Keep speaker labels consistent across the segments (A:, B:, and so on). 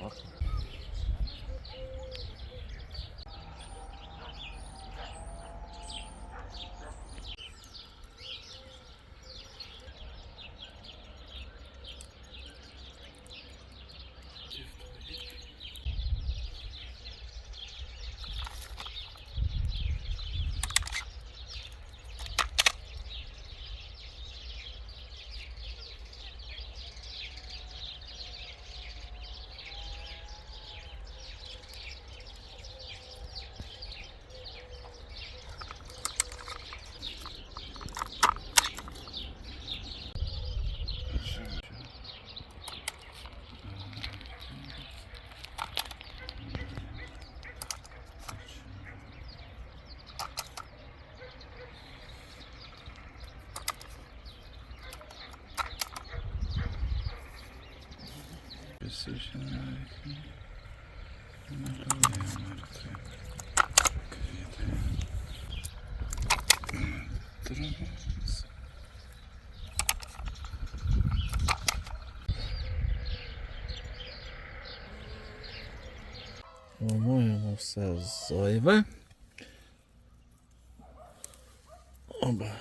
A: Bak. Присічена малює мертві квіти. Трус. По-моєму, все зайве. Оба.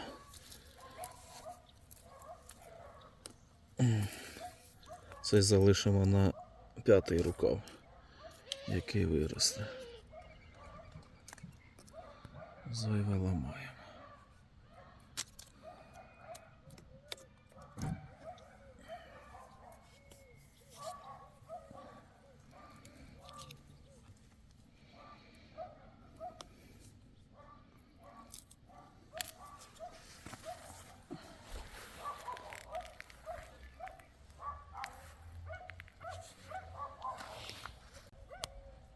A: Це залишимо на п'ятий рукав, який виросте. Зайве ламаємо.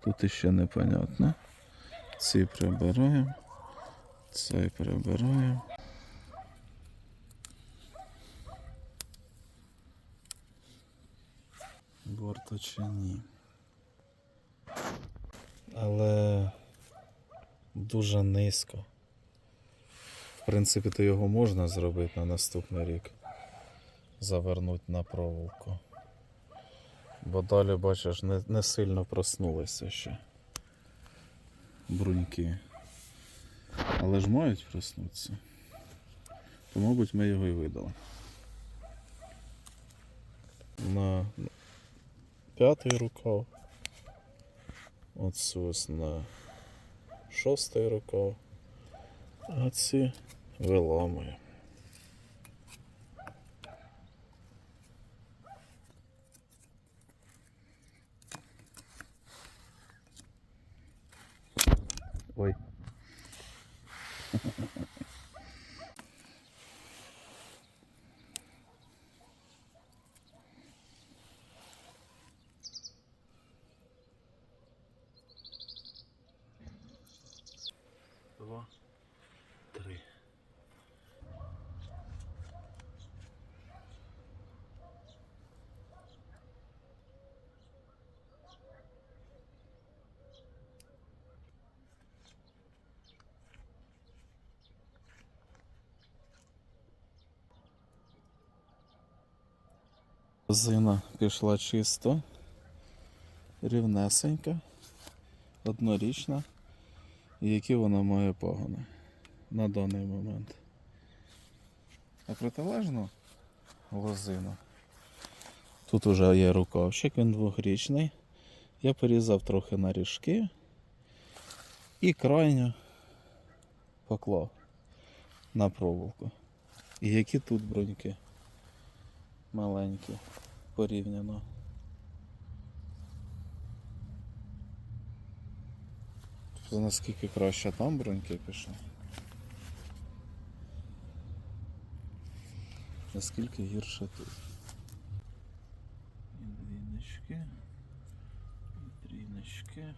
A: Тут іще непонятно. Ці прибираємо, цей прибираємо. Борто чи ні. Але дуже низько. В принципі, то його можна зробити на наступний рік. Завернути на проволоку. Бо далі, бачиш, не, не сильно проснулися ще бруньки. Але ж мають проснутися. То, мабуть, ми його і видали. На п'ятий рукав. Оцю ось на шостий рукав. А ці виламуємо. Boy. Зина пішла чисто, рівнесенька, однорічна. І які вона має погони на даний момент. А протилежно лозина. Тут вже є рукавчик, він двохрічний. Я порізав трохи на ріжки і крайню поклав на проволоку. І які тут бруньки маленькі порівняно. Тобто наскільки краще там бруньки пішли. Наскільки гірше тут. І двіночки, і тріночки.